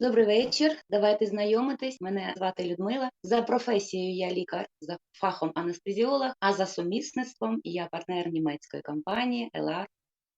Добрий вечір. Давайте знайомитись. Мене звати Людмила. За професією я лікар за фахом анестезіолог, а за сумісництвом я партнер німецької компанії LR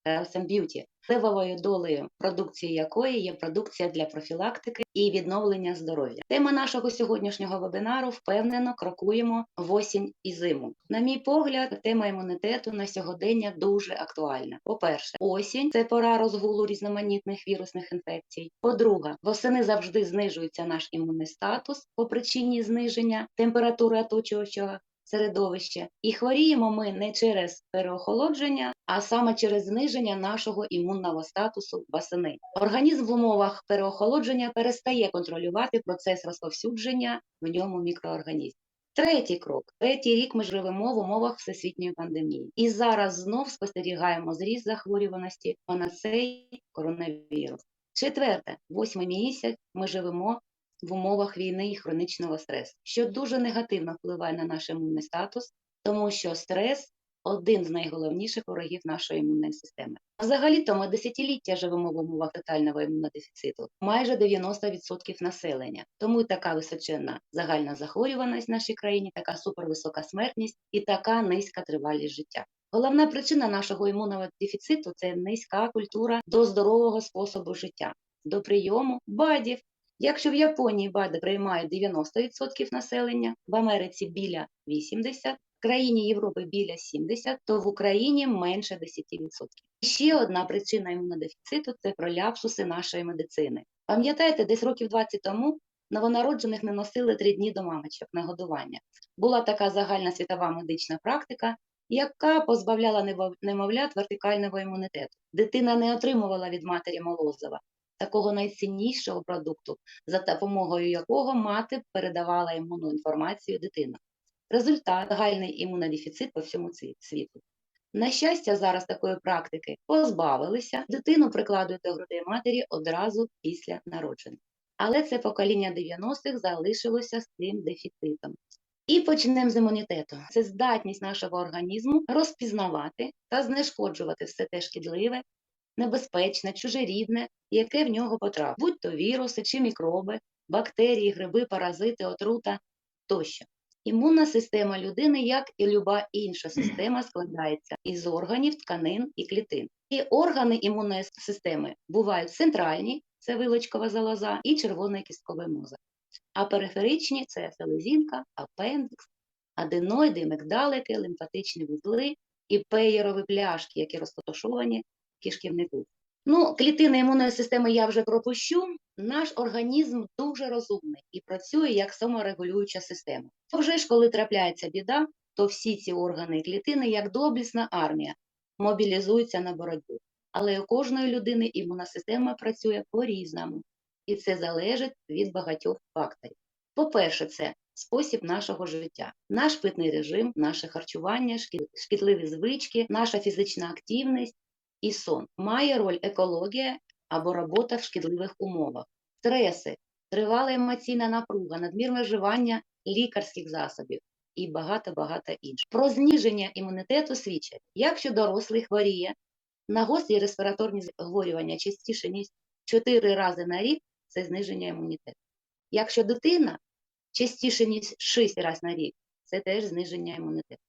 Health and Beauty, Левовою долею продукції якої є продукція для профілактики і відновлення здоров'я. Тема нашого сьогоднішнього вебінару впевнено крокуємо в осінь і зиму. На мій погляд, тема імунітету на сьогодення дуже актуальна. По-перше, осінь це пора розгулу різноманітних вірусних інфекцій. По-друге, восени завжди знижується наш імунний статус по причині зниження температури оточуючого середовище. І хворіємо ми не через переохолодження, а саме через зниження нашого імунного статусу восени. Організм в умовах переохолодження перестає контролювати процес розповсюдження в ньому мікроорганізмів. Третій крок. Третій рік ми живемо в умовах всесвітньої пандемії. І зараз знов спостерігаємо зріст захворюваності на цей коронавірус. Четверте, восьмий місяць ми живемо в умовах війни і хронічного стресу, що дуже негативно впливає на наш імунний статус, тому що стрес один з найголовніших ворогів нашої імунної системи. Взагалі-то ми десятиліття живемо в умовах тотального імунодефіциту, майже 90% населення. Тому і така височенна загальна захворюваність в нашій країні, така супервисока смертність і така низька тривалість життя. Головна причина нашого імунного дефіциту це низька культура до здорового способу життя, до прийому БАДів, Якщо в Японії БАДи приймають 90% населення, в Америці біля 80%, в країні Європи біля 70%, то в Україні менше 10%. І ще одна причина імунодефіциту це проляпсуси нашої медицини. Пам'ятаєте, десь років 20 тому новонароджених не носили три дні до мамочок на годування. Була така загальна світова медична практика, яка позбавляла немовлят вертикального імунітету. Дитина не отримувала від матері молозива такого найціннішого продукту, за допомогою якого мати передавала імунну інформацію дитина. Результат загальний імунодефіцит по всьому світу. На щастя, зараз такої практики позбавилися, дитину прикладують до грудей матері одразу після народження. Але це покоління 90-х залишилося з цим дефіцитом. І почнемо з імунітету. Це здатність нашого організму розпізнавати та знешкоджувати все те шкідливе, небезпечне, чужерідне, яке в нього потрапить, будь то віруси чи мікроби, бактерії, гриби, паразити, отрута тощо. Імунна система людини, як і люба інша система, складається із органів, тканин і клітин. І органи імунної системи бувають центральні, це вилочкова залоза, і червоний кістковий мозок. А периферичні це селезінка, апендикс, аденоїди, мигдалики, лимфатичні вузли і пеєрові пляшки, які розташовані кишківнику. Ну, клітини імунної системи я вже пропущу. Наш організм дуже розумний і працює як саморегулююча система. То вже ж, коли трапляється біда, то всі ці органи і клітини, як доблісна армія, мобілізуються на боротьбу. Але у кожної людини імунна система працює по-різному, і це залежить від багатьох факторів. По-перше, це спосіб нашого життя, наш питний режим, наше харчування, шкідливі звички, наша фізична активність і сон. Має роль екологія або робота в шкідливих умовах, стреси, тривала емоційна напруга, надмірне вживання лікарських засобів і багато-багато інших. Про зниження імунітету свідчать, якщо дорослий хворіє, на гострі респіраторні захворювання частіше, ніж 4 рази на рік це зниження імунітету. Якщо дитина частіше, ніж 6 разів на рік, це теж зниження імунітету.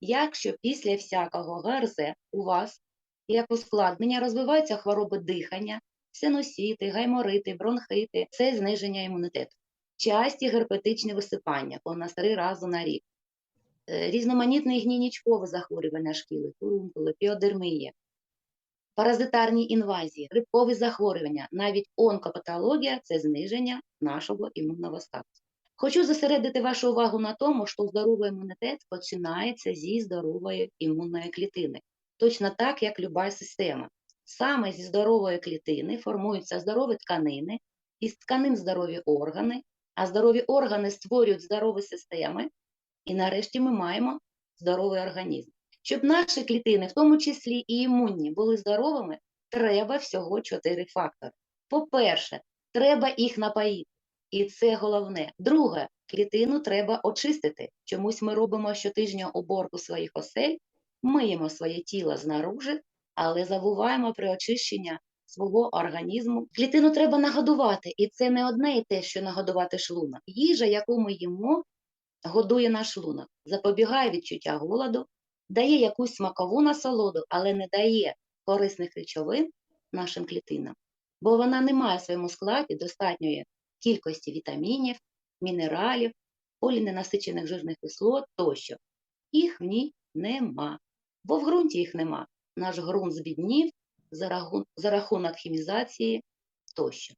Якщо після всякого ГРЗ у вас як ускладнення розвиваються хвороби дихання, синусіти, гайморити, бронхити, це зниження імунітету, часті герпетичні висипання понад три рази на рік, е, різноманітне гнійничкове захворювання шкіли, фурункули, піодермія, паразитарні інвазії, грибкові захворювання, навіть онкопатологія це зниження нашого імунного статусу. Хочу зосередити вашу увагу на тому, що здоровий імунітет починається зі здорової імунної клітини точно так, як люба система. Саме зі здорової клітини формуються здорові тканини, із тканин здорові органи, а здорові органи створюють здорові системи, і нарешті ми маємо здоровий організм. Щоб наші клітини, в тому числі і імунні, були здоровими, треба всього чотири фактори. По-перше, треба їх напоїти. І це головне. Друге, клітину треба очистити. Чомусь ми робимо щотижня уборку своїх осель, миємо своє тіло знаружи, але забуваємо про очищення свого організму. Клітину треба нагодувати, і це не одне і те, що нагодувати шлунок. Їжа, яку ми їмо, годує наш шлунок, запобігає відчуття голоду, дає якусь смакову насолоду, але не дає корисних речовин нашим клітинам, бо вона не має в своєму складі достатньої кількості вітамінів, мінералів, поліненасичених жирних кислот тощо. Їх в ній нема, бо в ґрунті їх нема. Наш ґрунт збіднів за рахун- за рахунок хімізації тощо.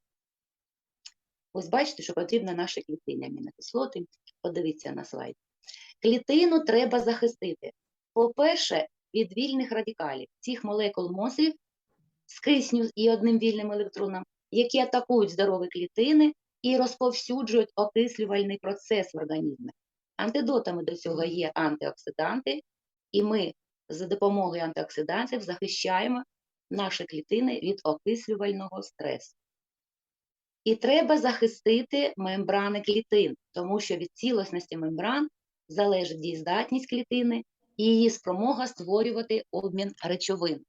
Ось бачите, що потрібно наші клітини амінокислоти. Подивіться на слайд. Клітину треба захистити. По-перше, від вільних радикалів, цих молекул мозгів з кисню і одним вільним електроном, які атакують здорові клітини і розповсюджують окислювальний процес в організмі. Антидотами до цього є антиоксиданти, і ми за допомогою антиоксидантів захищаємо наші клітини від окислювального стресу. І треба захистити мембрани клітин, тому що від цілісності мембран залежить дієздатність клітини і її спромога створювати обмін речовин,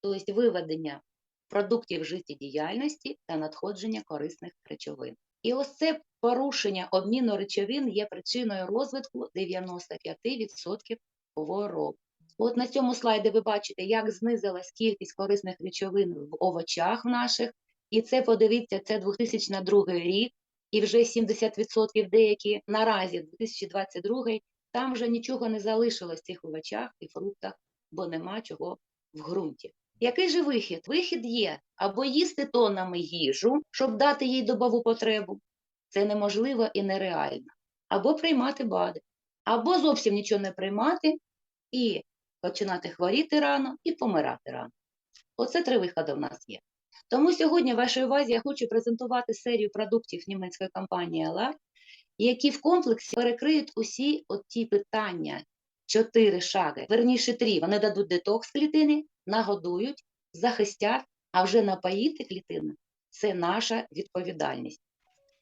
тобто виведення продуктів життєдіяльності та надходження корисних речовин. І ось це порушення обміну речовин є причиною розвитку 95% хвороб. От на цьому слайді ви бачите, як знизилась кількість корисних речовин в овочах наших, і це подивіться, це 2002 рік, і вже 70% деякі наразі 2022, там вже нічого не залишилось в цих овочах і фруктах, бо нема чого в ґрунті. Який же вихід? Вихід є або їсти тоннами їжу, щоб дати їй добову потребу. Це неможливо і нереально. Або приймати БАДи, або зовсім нічого не приймати і починати хворіти рано і помирати рано. Оце три виходи в нас є. Тому сьогодні в вашій увазі я хочу презентувати серію продуктів німецької компанії LR, які в комплексі перекриють усі от ті питання, чотири шаги, верніше три. Вони дадуть детокс клітини, нагодують, захистять, а вже напоїти клітину це наша відповідальність.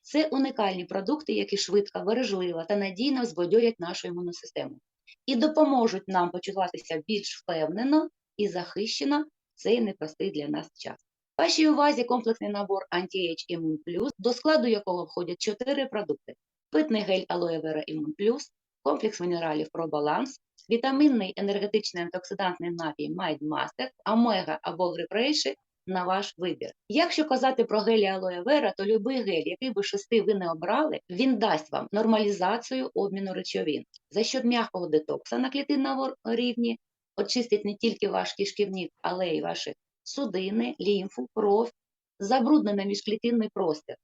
Це унікальні продукти, які швидко, бережливо та надійно збадьорять нашу імунну систему і допоможуть нам почуватися більш впевнено і захищено в цей непростий для нас час. Вашій увазі комплексний набор Anti-Age Immun Plus, до складу якого входять 4 продукти: питний гель Aloe Vera Immun Plus, комплекс мінералів ProBalance, вітамінний енергетичний антиоксидантний напій Mind Master, омега або грипрейші на ваш вибір. Якщо казати про гелі Aloe Vera, то любий гель, який би шести ви не обрали, він дасть вам нормалізацію обміну речовин за счет м'якого детокса на клітинному рівні, очистить не тільки ваш кишківник, але й ваші судини, лімфу, кров, забруднений міжклітинний простір.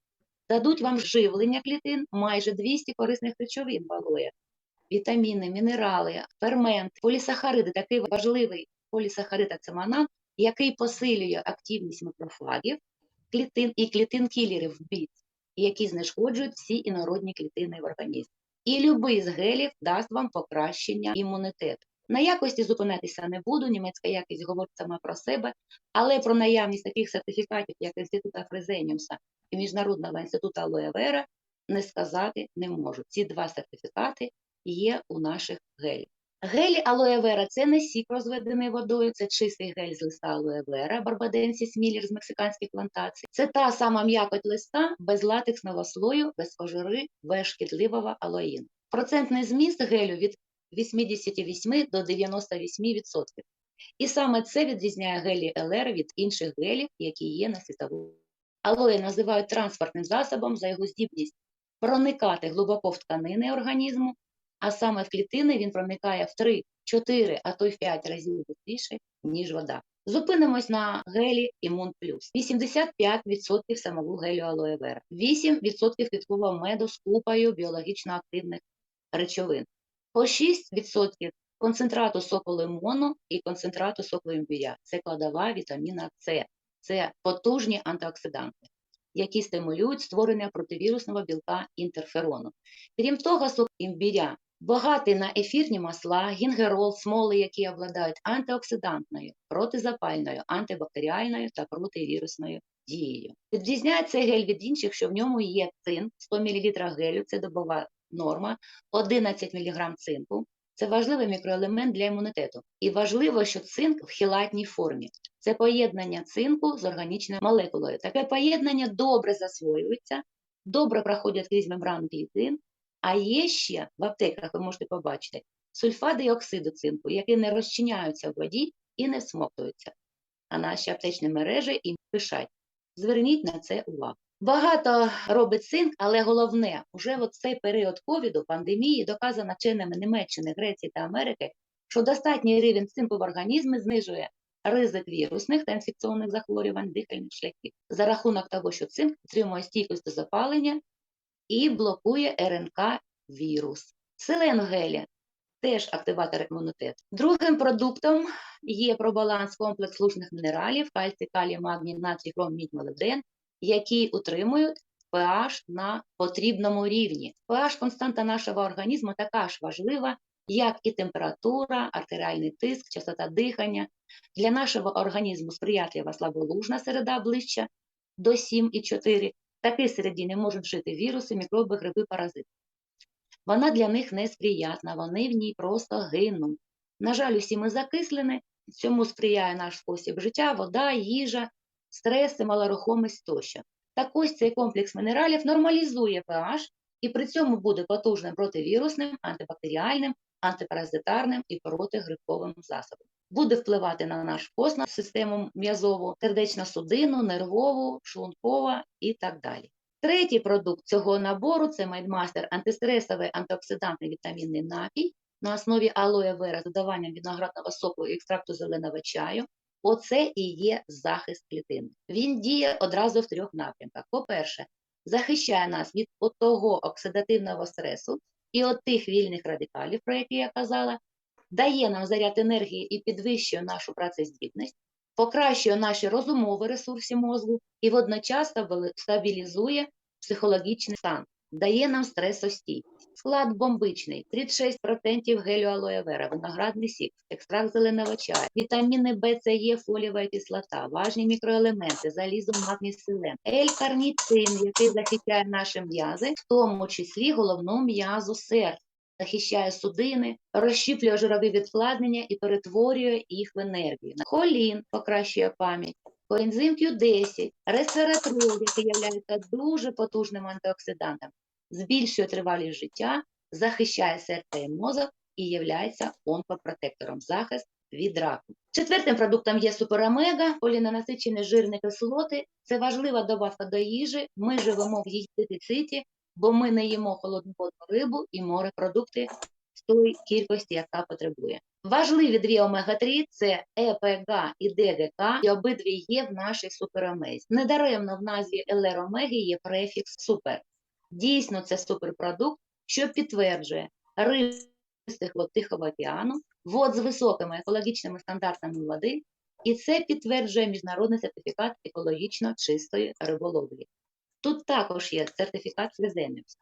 Дадуть вам живлення клітин майже 200 корисних речовин в алоє. Вітаміни, мінерали, фермент, полісахариди, такий важливий полісахарид ациманан, який посилює активність макрофагів, клітин і клітин-кілерів біт, які знешкоджують всі інородні клітини в організмі. І любий з гелів дасть вам покращення імунітету. На якості зупинятися не буду, німецька якість говорить сама про себе, але про наявність таких сертифікатів, як Інститута Фрезеніуса і Міжнародного інституту Vera, не сказати не можу. Ці два сертифікати є у наших гелів. Гелі Vera – це не сік розведений водою, це чистий гель з листа Алоe Vera, Барбаденсіс Міллер з мексиканських плантацій. Це та сама м'якоть листа без латексного слою, без кожури, без шкідливого алоїну. Процентний зміст гелю від 88 до 98%. І саме це відрізняє гелі ЛР від інших гелів, які є на світовому. Алоє називають транспортним засобом за його здібність проникати глибоко в тканини організму, а саме в клітини він проникає в 3, 4, а то й в 5 разів швидше, ніж вода. Зупинимось на гелі Імун Плюс. 85% самого гелю Алоe Vera, 8% квіткового меду з купою біологічно активних речовин, по 6% концентрату соку лимону і концентрату соку імбиря. Це складова вітаміна С. Це потужні антиоксиданти, які стимулюють створення противірусного білка інтерферону. Крім того, сок імбиря багатий на ефірні масла, гінгерол, смоли, які обладають антиоксидантною, протизапальною, антибактеріальною та противірусною дією. Відрізняє цей гель від інших, що в ньому є цинк, 100 мл гелю, це добова норма, 11 мг цинку, Це важливий мікроелемент для імунітету. І важливо, що цинк в хілатній формі. Це поєднання цинку з органічною молекулою. Таке поєднання добре засвоюється, добре проходять крізь мембрану клітин. А є ще в аптеках, ви можете побачити, сульфади і оксиди цинку, які не розчиняються в воді і не всмоктуються. А наші аптечні мережі їм пишать. Зверніть на це увагу. Багато робить цинк, але головне, уже в цей період ковіду, пандемії, доказано вченими Німеччини, Греції та Америки, що достатній рівень цинку в організмі знижує ризик вірусних та інфекційних захворювань дихальних шляхів за рахунок того, що цинк підтримує стійкість до запалення і блокує РНК вірус. Селен гелі теж активатор імунітету. Другим продуктом є пробаланс комплекс слушних мінералів, кальцій, калій, магній, натрій, хром, мідь, молибден, які утримують pH на потрібному рівні. pH константа нашого організму така ж важлива, як і температура, артеріальний тиск, частота дихання. Для нашого організму сприятлива слаболужна середа ближча до 7,4. Такій середі не можуть жити віруси, мікроби, гриби, паразити. Вона для них несприятна, вони в ній просто гинуть. На жаль, усі ми закислені, цьому сприяє наш спосіб життя, вода, їжа, стреси, малорухомість тощо. Так ось цей комплекс мінералів нормалізує pH і при цьому буде потужним противірусним, антибактеріальним, антипаразитарним і протигрибковим засобом. Буде впливати на наш костну систему м'язову, сердечно-судинну, нервову, шлункову і так далі. Третій продукт цього набору це Майдмастер антистресовий антиоксидантний вітамінний напій на основі алоє вера з додаванням виноградного соку і екстракту зеленого чаю. Оце і є захист клітини. Він діє одразу в трьох напрямках. По-перше, захищає нас від того оксидативного стресу і от тих вільних радикалів, про які я казала, дає нам заряд енергії і підвищує нашу працездібність, покращує наші розумові ресурси мозку і водночас стабілізує психологічний стан, дає нам стресостійкість. Склад бомбичний, 36% гелю алоє вера, виноградний сік, екстракт зеленого чаю, вітаміни В, С, Е, фолієва кислота, важні мікроелементи, залізо, магній, селен, L-карніцин, який захищає наші м'язи, в тому числі головну м'язу серця, захищає судини, розщіплює жирові відкладення і перетворює їх в енергію. Холін покращує пам'ять. Коензим Q10, ресвератрол, який є дуже потужним антиоксидантом, збільшує тривалість життя, захищає серце і мозок і є онкопротектором захист від раку. Четвертим продуктом є суперомега, полінонасичені жирні кислоти. Це важлива добавка до їжі. Ми живемо в її дефіциті, бо ми не їмо холодноводну рибу і морепродукти в той кількості, яка потребує. Важливі дві омега-3 це ЕПГ і ДГК, і обидві є в нашій суперомезі. Недаремно в назві ЛР-омеги є префікс супер. Дійсно, це суперпродукт, що підтверджує ристих Тихого океану, вод з високими екологічними стандартами води, і це підтверджує міжнародний сертифікат екологічно чистої риболовлі. Тут також є сертифікат Флеземіус.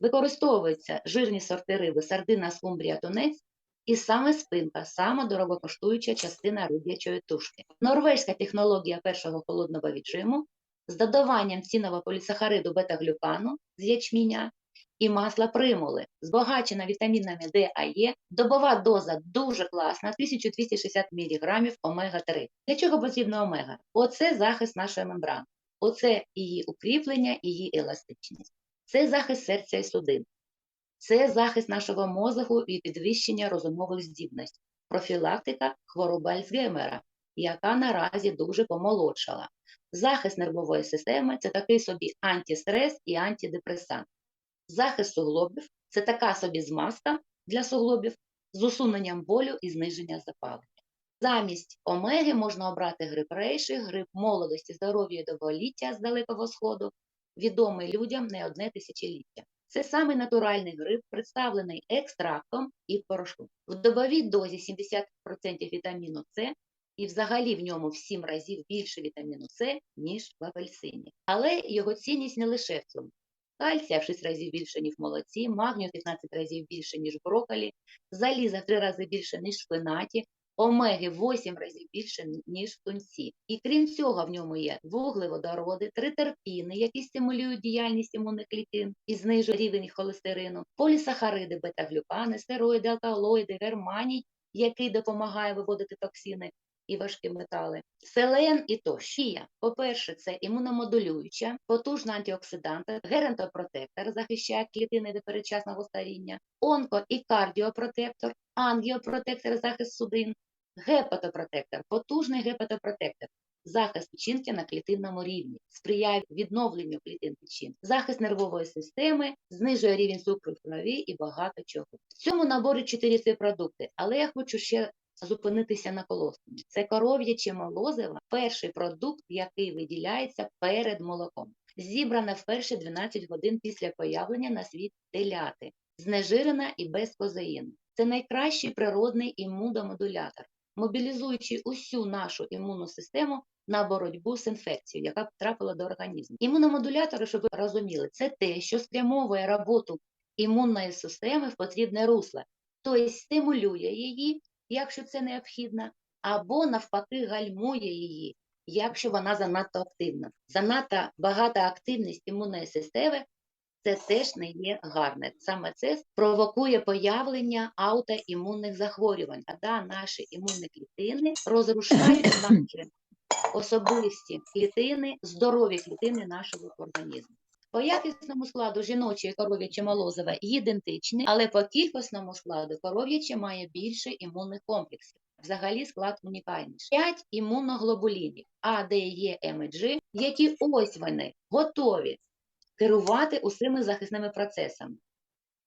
Використовуються жирні сорти риби сардина, скумбрія, тунець, і саме спинка, сама дорогокоштуюча частина риб'ячої тушки. Норвезька технологія першого холодного віджиму з додаванням цінного полісахариду бета-глюкану з ячміня і масла примули, збагачена вітамінами D, А, Е, добова доза дуже класна, 1260 мг омега-3. Для чого потрібна омега? Оце захист нашої мембрани, оце її укріплення, її еластичність. Це захист серця і судин. Це захист нашого мозку і підвищення розумових здібностей, профілактика хвороби Альцгеймера, яка наразі дуже помолодшала. Захист нервової системи це такий собі антистрес і антидепресант. Захист суглобів це така собі змазка для суглобів з усуненням болю і зниження запалення. Замість омеги можна обрати гриб рейші, гриб молодості, здоров'я і довголіття з Далекого Сходу, відомий людям не одне тисячоліття. Це саме натуральний гриб, представлений екстрактом і порошком. В добовій дозі 70% вітаміну С і взагалі в ньому в 7 разів більше вітаміну С, ніж в апельсині. Але його цінність не лише в цьому. Кальція в 6 разів більше, ніж в молоці, магнію в 15 разів більше, ніж в брокколі, заліза в 3 рази більше, ніж в шпинаті, омеги 8 разів більше, ніж в тунці. І крім цього, в ньому є вуглеводороди, тритерпіни, які стимулюють діяльність імунних клітин і знижують рівень холестерину, полісахариди, бета-глюкани, стероїди, алкалоїди, германій, який допомагає виводити токсини і важкі метали. Селен і тощо. Шія, по-перше, це імуномодулююча, потужна антиоксидант, геронтопротектор, захищає клітини від передчасного старіння, онко і кардіопротектор, ангіопротектор, захист судин, гепатопротектор, потужний гепатопротектор, захист печінки на клітинному рівні, сприяє відновленню клітин печінки, захист нервової системи, знижує рівень цукру в крові і багато чого. В цьому наборі чотири ці продукти, але я хочу ще зупинитися на колосумі. Це коров'яче молозиво, перший продукт, який виділяється перед молоком. Зібране в перші 12 годин після появлення на світ теляти, знежирена і без козеїну. Це найкращий природний імуномодулятор, мобілізуючи усю нашу імунну систему на боротьбу з інфекцією, яка потрапила до організму. Імуномодулятори, щоб ви розуміли, це те, що спрямовує роботу імунної системи в потрібне русло, тобто стимулює її, якщо це необхідно, або навпаки гальмує її, якщо вона занадто активна. Занадто багата активність імунної системи це теж не є гарне. Саме це провокує появлення аутоімунних захворювань, коли наші імунні клітини розрушають наші особисті клітини, здорові клітини нашого організму. По якісному складу жіноче і коров'яче молозиве ідентичні, але по кількісному складу коров'яче має більше імунних комплексів. Взагалі склад унікальніший. 5 імуноглобулінів А, Д, Е, М і G, які ось вони готові керувати усіми захисними процесами.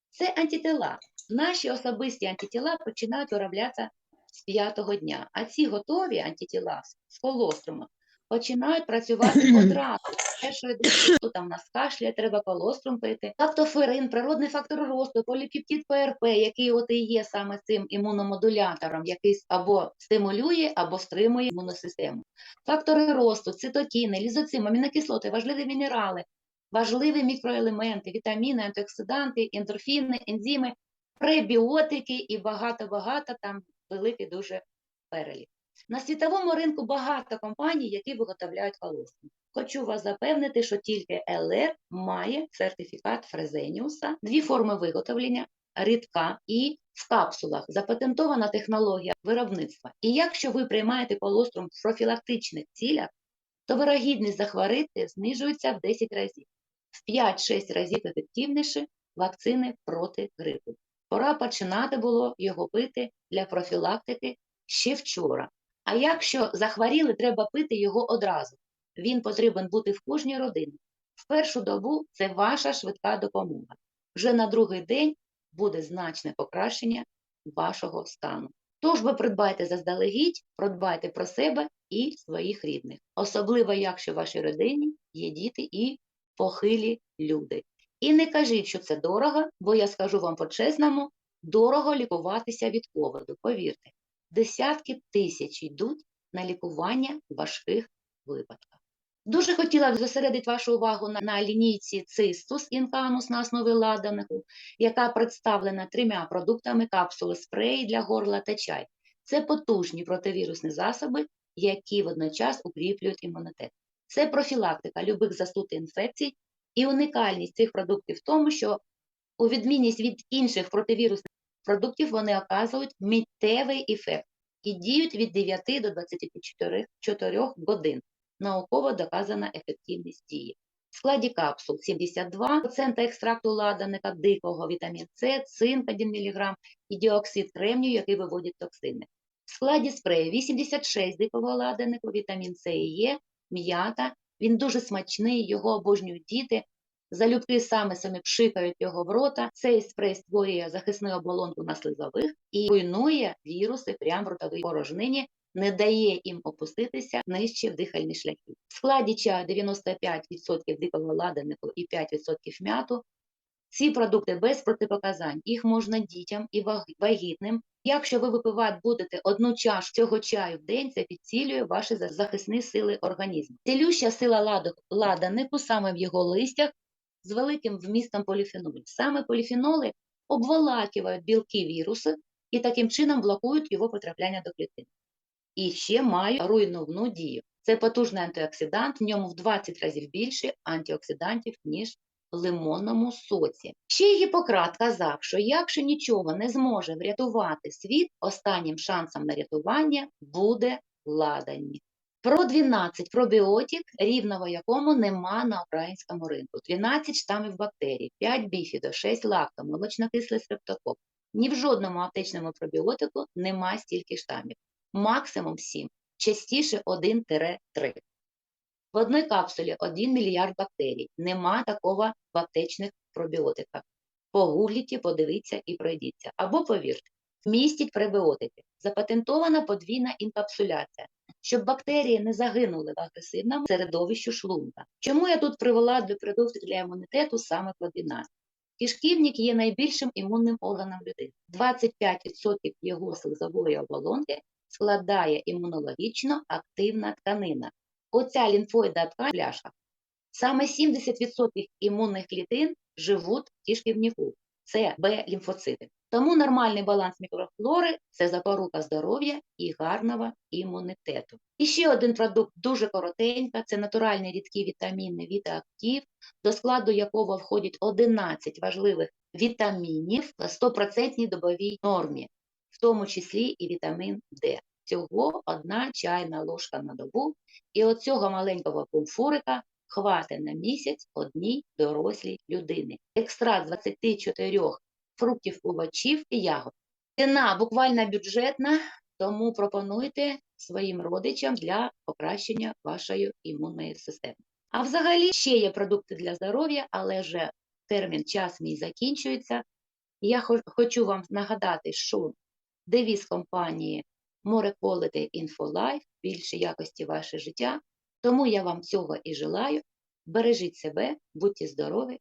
Це антитила. Наші особисті антитіла починають вироблятися з п'ятого дня, а ці готові антитіла з колоструму починають працювати одразу. Першої доби там в нас кашля, треба колострум пити. Лактоферин, природний фактор росту, поліпептид ПРП, який от і є саме цим імуномодулятором, який або стимулює, або стримує імунну систему. Фактори росту, цитокіни, лізоцим, амінокислоти, важливі мінерали, важливі мікроелементи, вітаміни, антиоксиданти, ендорфіни, ензими, пребіотики і багато-багато там великий дуже перелік. На світовому ринку багато компаній, які виготовляють колосні. Хочу вас запевнити, що тільки ЛР має сертифікат Фрезеніуса, дві форми виготовлення, рідка і в капсулах запатентована технологія виробництва. І якщо ви приймаєте колострум в профілактичних цілях, то вирогідність захворити знижується в 10 разів, в 5-6 разів ефективніше вакцини проти грипу. Пора починати було його пити для профілактики ще вчора. А якщо захворіли, треба пити його одразу. Він потрібен бути в кожній родині. В першу добу це ваша швидка допомога. Вже на другий день буде значне покращення вашого стану. Тож ви придбайте заздалегідь, продбайте про себе і своїх рідних, особливо якщо в вашій родині є діти і похилі люди. І не кажіть, що це дорого, бо я скажу вам по-чесному, дорого лікуватися від ковіду, повірте десятки тисяч йдуть на лікування важких випадках. Дуже хотіла б зосередити вашу увагу на, на лінійці цистус інканус на основі ладанику, яка представлена трьома продуктами капсули спреї для горла та чай. Це потужні противірусні засоби, які водночас укріплюють імунітет. Це профілактика любих застуд і інфекцій, і унікальність цих продуктів в тому, що у відмінність від інших противірусних продуктів вони оказують миттєвий ефект і діють від 9 до 24 годин. Науково доказана ефективність дії. В складі капсул 72% екстракту ладаника, дикого вітамін С, цинк 1 мг і діоксид кремнію, який виводить токсини. В складі спрею 86 дикого ладанику, вітамін С і Е, м'ята. Він дуже смачний, його обожнюють діти, Залюбки саме самі пшикають його в рота. Цей спрей створює захисну оболонку на слизових і руйнує віруси прямо в ротовій порожнині, не дає їм опуститися нижче в дихальні шляхи. В складі чаю 95% дикого ладанику і 5% м'яту. Ці продукти без протипоказань, їх можна дітям і вагітним. Якщо ви випивати будете одну чашу цього чаю в день, це підцілює ваші захисні сили організму. Цілюща сила ладанику саме в його листях з великим вмістом поліфенолів. Саме поліфеноли обволакивають білки віруси і таким чином блокують його потрапляння до клітин. І ще мають руйнівну дію. Це потужний антиоксидант, в ньому в 20 разів більше антиоксидантів, ніж лимонному соці. Ще Гіппократ казав, що якщо нічого не зможе врятувати світ, останнім шансом на рятування буде ладані. Про 12 пробіотик, рівного якому нема на українському ринку. 12 штамів бактерій, 5 біфідо, 6 лакто, молочнокислий стрептокок. Ні в жодному аптечному пробіотику нема стільки штамів. Максимум 7, частіше 1-3. В одній капсулі 1 мільярд бактерій. Нема такого в аптечних пробіотиках. Погугліть, подивіться і пройдіться. Або повірте, вмістять пребіотики. Запатентована подвійна інкапсуляція, щоб бактерії не загинули в агресивному середовищі шлунка. Чому я тут привела для продуктів для імунітету саме 12? Кишківник є найбільшим імунним органом людини. 25% його слизової оболонки складає імунологічно активна тканина. Оця лімфоїда ткань в пляшках. Саме 70% імунних клітин живуть в кишківнику. Це Б-лімфоцити. Тому нормальний баланс мікрофлори це запорука здоров'я і гарного імунітету. І ще один продукт дуже коротенько, це натуральні рідкі вітаміни Вітаактив, до складу якого входять 11 важливих вітамінів в 100% добовій нормі, в тому числі і вітамін Д. Всього одна чайна ложка на добу, і оцього маленького пумфурика хватить на місяць одній дорослій людини. Екстракт 24 фруктів, овочів і ягод. Ціна буквально бюджетна, тому пропонуйте своїм родичам для покращення вашої імунної системи. А взагалі ще є продукти для здоров'я, але вже термін час мій закінчується. Я хочу вам нагадати, що девіз компанії Quality Info Life більше якості ваше життя. Тому я вам цього і желаю. Бережіть себе, будьте здорові